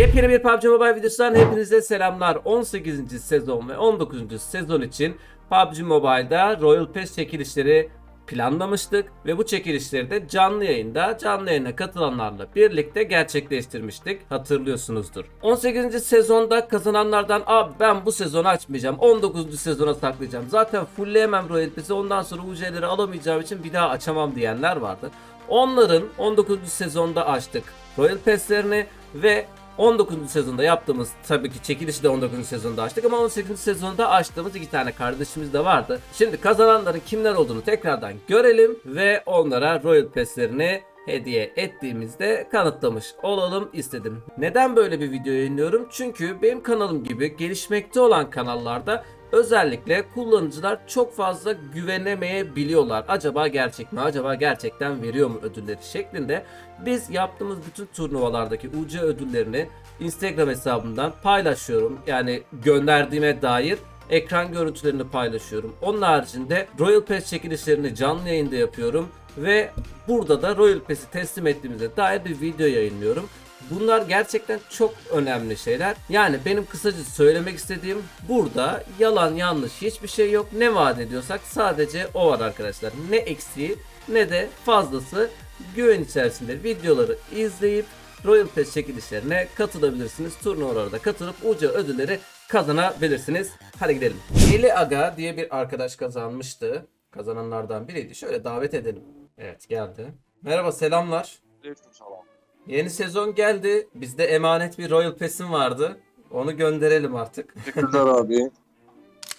Yepyeni bir PUBG Mobile videosundan hepinize selamlar. 18. sezon ve 19. sezon için PUBG Mobile'da Royal Pass çekilişleri planlamıştık ve bu çekilişleri de canlı yayında canlı yayına katılanlarla birlikte gerçekleştirmiştik. Hatırlıyorsunuzdur. 18. sezonda kazananlardan abi ben bu sezonu açmayacağım. 19. sezona saklayacağım. Zaten fullleyemem Royal Pass'i ondan sonra UC'leri alamayacağım için bir daha açamam diyenler vardı. Onların 19. sezonda açtık Royal Pass'lerini ve 19. sezonda yaptığımız tabii ki çekilişi de 19. sezonda açtık ama 18. sezonda açtığımız iki tane kardeşimiz de vardı. Şimdi kazananların kimler olduğunu tekrardan görelim ve onlara Royal Pass'lerini hediye ettiğimizde kanıtlamış olalım istedim. Neden böyle bir video yayınlıyorum? Çünkü benim kanalım gibi gelişmekte olan kanallarda özellikle kullanıcılar çok fazla güvenemeyebiliyorlar. Acaba gerçek mi? Acaba gerçekten veriyor mu ödülleri şeklinde. Biz yaptığımız bütün turnuvalardaki UC ödüllerini Instagram hesabımdan paylaşıyorum. Yani gönderdiğime dair ekran görüntülerini paylaşıyorum. Onun haricinde Royal Pass çekilişlerini canlı yayında yapıyorum ve burada da Royal Pass'i teslim ettiğimize dair bir video yayınlıyorum. Bunlar gerçekten çok önemli şeyler. Yani benim kısaca söylemek istediğim burada yalan yanlış hiçbir şey yok. Ne vaat ediyorsak sadece o var arkadaşlar. Ne eksiği ne de fazlası güven içerisinde videoları izleyip Royal Pass çekilişlerine katılabilirsiniz. Turnuvalara da katılıp uca ödülleri kazanabilirsiniz. Hadi gidelim. Eli Aga diye bir arkadaş kazanmıştı. Kazananlardan biriydi. Şöyle davet edelim. Evet geldi. Merhaba selamlar. Aleykümselam. Yeni sezon geldi. Bizde emanet bir Royal Pass'im vardı. Onu gönderelim artık. Teşekkürler abi.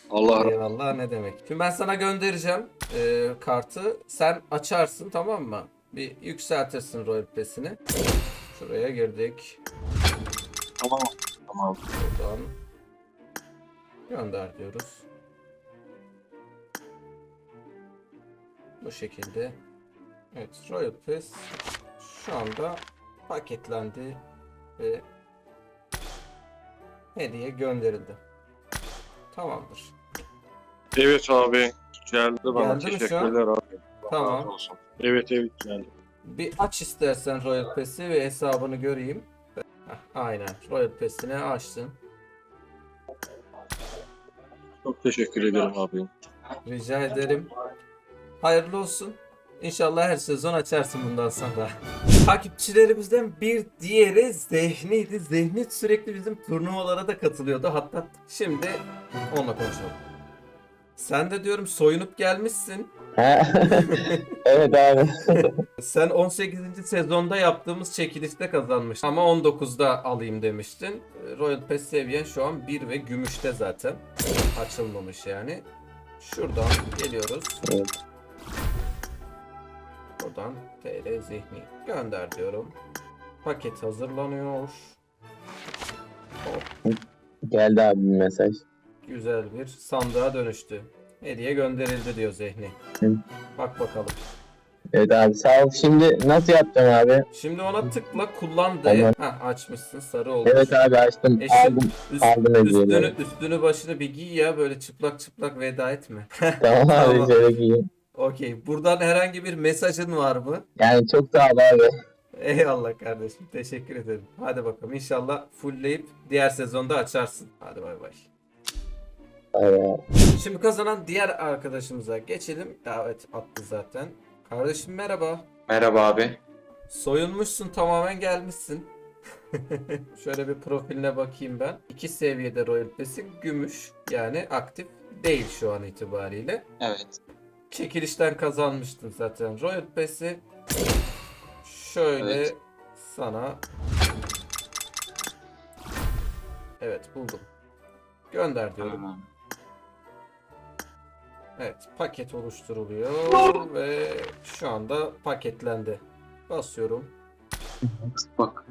Allah razı Eyvallah ne demek. Şimdi ben sana göndereceğim e, kartı. Sen açarsın tamam mı? Bir yükseltirsin Royal Pass'ini. Şuraya girdik. Tamam. Tamam. Buradan gönder diyoruz. Bu şekilde. Evet Royal Pass şu anda paketlendi ve hediye gönderildi. Tamamdır. Evet abi. Geldi bana. Geldi Teşekkürler abi. Tamam. olsun. Evet evet geldi. Bir aç istersen Royal Pass'i ve hesabını göreyim. Heh, aynen. Royal Pass'ini açtın. Çok teşekkür ederim abi. Rica ederim. Hayırlı olsun. İnşallah her sezon açarsın bundan sonra. Takipçilerimizden bir diğeri Zehni'ydi. Zehni sürekli bizim turnuvalara da katılıyordu. Hatta şimdi onunla konuşalım. Sen de diyorum soyunup gelmişsin. Evet abi. Sen 18. sezonda yaptığımız çekilişte kazanmıştın ama 19'da alayım demiştin. Royal Pass seviyen şu an 1 ve gümüşte zaten. Açılmamış yani. Şuradan geliyoruz. Evet. Buradan TL zihni gönder diyorum. Paket hazırlanıyor. Hop, Geldi abi mesaj. güzel bir sandığa dönüştü. Hediye gönderildi diyor zihni. Hı. Bak bakalım. Evet abi sağ ol. Şimdi nasıl yapacağım abi? Şimdi ona tıkla kullan de. Tamam. Heh, açmışsın sarı olmuş. Evet abi açtım. Eşim, Aldım. üst- aldım üstünü, üstünü başını bir giy ya böyle çıplak çıplak veda etme. Tamam Tamam. abi şöyle giyeyim. Okey. Buradan herhangi bir mesajın var mı? Yani çok sağ ol abi. Eyvallah kardeşim. Teşekkür ederim. Hadi bakalım. İnşallah fullleyip diğer sezonda açarsın. Hadi bay bay. Ay, Şimdi kazanan diğer arkadaşımıza geçelim. Davet attı zaten. Kardeşim merhaba. Merhaba abi. Soyunmuşsun tamamen gelmişsin. Şöyle bir profiline bakayım ben. İki seviyede Royal Pass'in gümüş yani aktif değil şu an itibariyle. Evet. Çekilişten kazanmıştın zaten Royal Pass'i. Şöyle Evet. sana Evet buldum. Gönder diyorum. Tamam. Evet paket oluşturuluyor ve şu anda paketlendi. Basıyorum. Bak.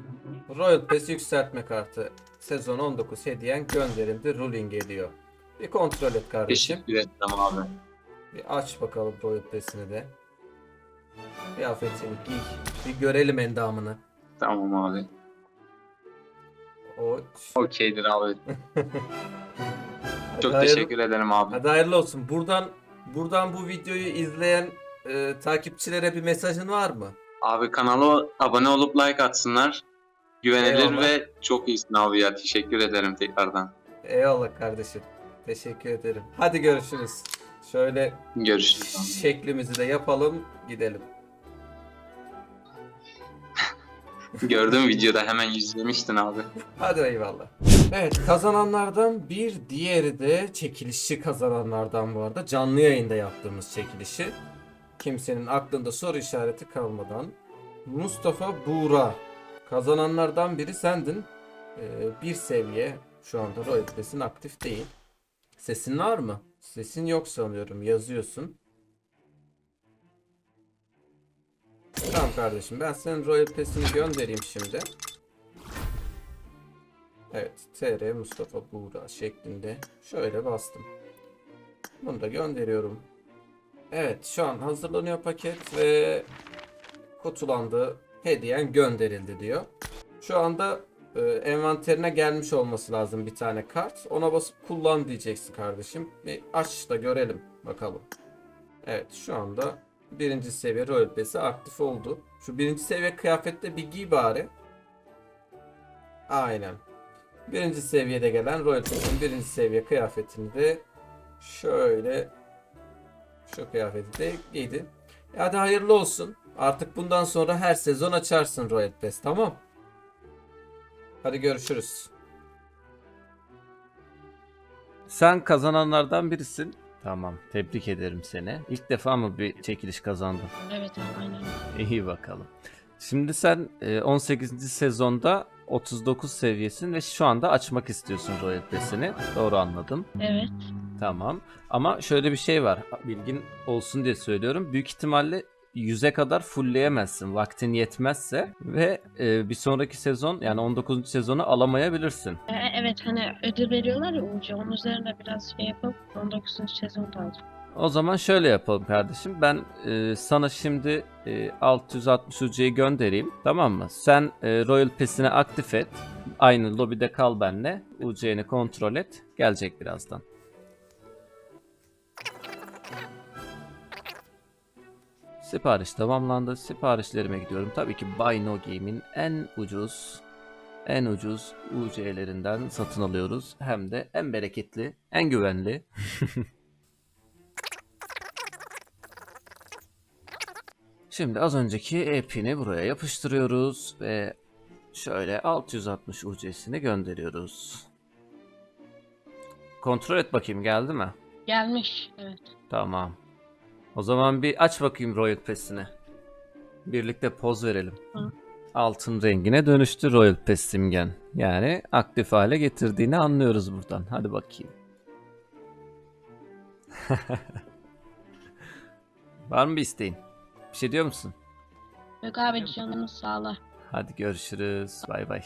Royal Pass yükseltme kartı. Sezon 19 hediyen gönderildi. Ruling ediyor. Bir kontrol et kardeşim. Teşekkür ederim abi. Bir aç bakalım Royal Pass'ini de. Kıyafetini giy. Bir görelim endamını. Tamam abi. O Okeydir abi. Çok Hadi hayırlı- teşekkür ederim abi. Hadi hayırlı olsun. Buradan buradan bu videoyu izleyen e, takipçilere bir mesajın var mı? Abi kanala abone olup like atsınlar. Güvenilir Eyvallah. ve çok iyisin abi ya. Teşekkür ederim tekrardan. Eyvallah kardeşim. Teşekkür ederim. Hadi görüşürüz. Şöyle Görüşürüz şeklimizi de yapalım gidelim. Gördüm videoda hemen yüzlemiştin abi. Hadi eyvallah. Evet kazananlardan bir diğeri de çekilişi kazananlardan bu arada. Canlı yayında yaptığımız çekilişi. Kimsenin aklında soru işareti kalmadan. Mustafa Buğra. Kazananlardan biri sendin. Ee, bir seviye şu anda Royal aktif değil. Sesin var mı? Sesin yok sanıyorum. Yazıyorsun. Tamam kardeşim ben senin Royal Pass'ini göndereyim şimdi. Evet, TR Mustafa Buğra şeklinde şöyle bastım. Bunu da gönderiyorum. Evet, şu an hazırlanıyor paket ve kutulandı, hediyen gönderildi diyor. Şu anda e, envanterine gelmiş olması lazım bir tane kart. Ona basıp kullan diyeceksin kardeşim. Bir aç da görelim bakalım. Evet, şu anda birinci seviye Royal Pass'i aktif oldu. Şu birinci seviye kıyafette bir giy bari. Aynen. Birinci seviyede gelen Pass'in birinci seviye kıyafetini de şöyle şu kıyafeti de giydi. E Hadi hayırlı olsun. Artık bundan sonra her sezon açarsın Royal Pass tamam. Hadi görüşürüz. Sen kazananlardan birisin. Tamam. Tebrik ederim seni. İlk defa mı bir çekiliş kazandın? Evet abi aynen. İyi bakalım. Şimdi sen e, 18. sezonda 39 seviyesin ve şu anda açmak istiyorsun Royal Pass'ini. Doğru anladım. Evet. Tamam. Ama şöyle bir şey var. Bilgin olsun diye söylüyorum. Büyük ihtimalle 100'e kadar fullleyemezsin. Vaktin yetmezse ve e, bir sonraki sezon yani 19. sezonu alamayabilirsin. E, evet hani ödül veriyorlar ya Uğur'ca. Onun üzerine biraz şey yapıp 19. sezonda alacağım. O zaman şöyle yapalım kardeşim. Ben e, sana şimdi e, 660 UC'yi göndereyim. Tamam mı? Sen e, Royal Pass'ini aktif et. Aynı lobide kal benle. UC'ni kontrol et. Gelecek birazdan. Sipariş tamamlandı. Siparişlerime gidiyorum. Tabii ki Buy No Game'in en ucuz en ucuz UC'lerinden satın alıyoruz. Hem de en bereketli, en güvenli. Şimdi az önceki epini buraya yapıştırıyoruz ve şöyle 660 UC'sini gönderiyoruz. Kontrol et bakayım geldi mi? Gelmiş. Evet. Tamam. O zaman bir aç bakayım Royal Pass'ini. Birlikte poz verelim. Hı. Altın rengine dönüştü Royal Pass simgen. Yani aktif hale getirdiğini anlıyoruz buradan. Hadi bakayım. Var mı bir isteğin? Bir şey diyor musun? Yok abi canınız sağla. Hadi görüşürüz. Bay bay.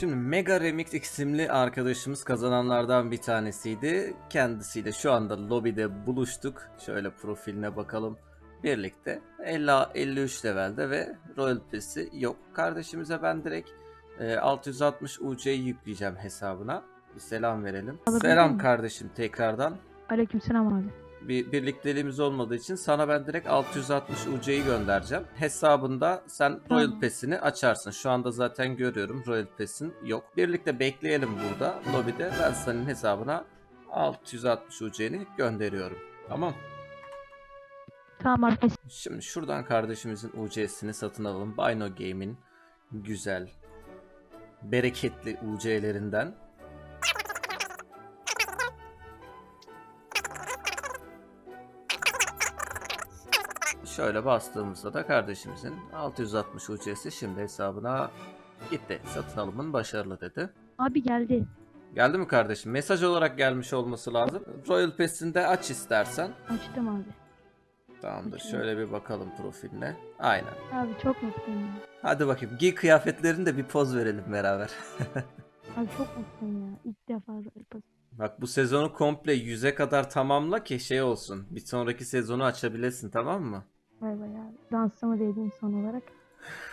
Şimdi Mega Remix isimli arkadaşımız kazananlardan bir tanesiydi. Kendisiyle şu anda lobide buluştuk. Şöyle profiline bakalım. Birlikte 50 53 levelde ve Royal Pass'i yok. Kardeşimize ben direkt e, 660 UC'yi yükleyeceğim hesabına. Bir selam verelim. Alabilir Selam miyim? kardeşim tekrardan. Aleykümselam abi. Bir birlikteliğimiz olmadığı için sana ben direkt 660 UC'yi göndereceğim. Hesabında sen Royal. Pass'ini açarsın. Şu anda zaten görüyorum Royal Pass'in yok. Birlikte bekleyelim burada lobide. Ben senin hesabına 660 UC'ni gönderiyorum. Tamam. Tamam abi. Şimdi şuradan kardeşimizin UC'sini satın alalım. Bino Game'in güzel, bereketli UC'lerinden. Şöyle bastığımızda da kardeşimizin 660 UC'si şimdi hesabına gitti. Satın alımın başarılı dedi. Abi geldi. Geldi mi kardeşim? Mesaj olarak gelmiş olması lazım. Royal Pass'ini de aç istersen. Açtım abi. Tamamdır. Okey. Şöyle bir bakalım profiline. Aynen. Abi çok mutluyum. Hadi bakayım. Giy kıyafetlerini de bir poz verelim beraber. Abi çok mutluyum ya. İlk defa Royal Pass. Bak bu sezonu komple 100'e kadar tamamla ki şey olsun. Bir sonraki sezonu açabilesin tamam mı? Dansıma değdiğim son olarak.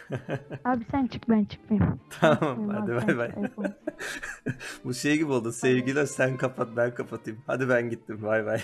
abi sen çık ben çıkmayayım. tamam Çıkmayayım hadi bay bay. bu şey gibi oldu. Sevgiler sen kapat ben kapatayım. Hadi ben gittim bay bay.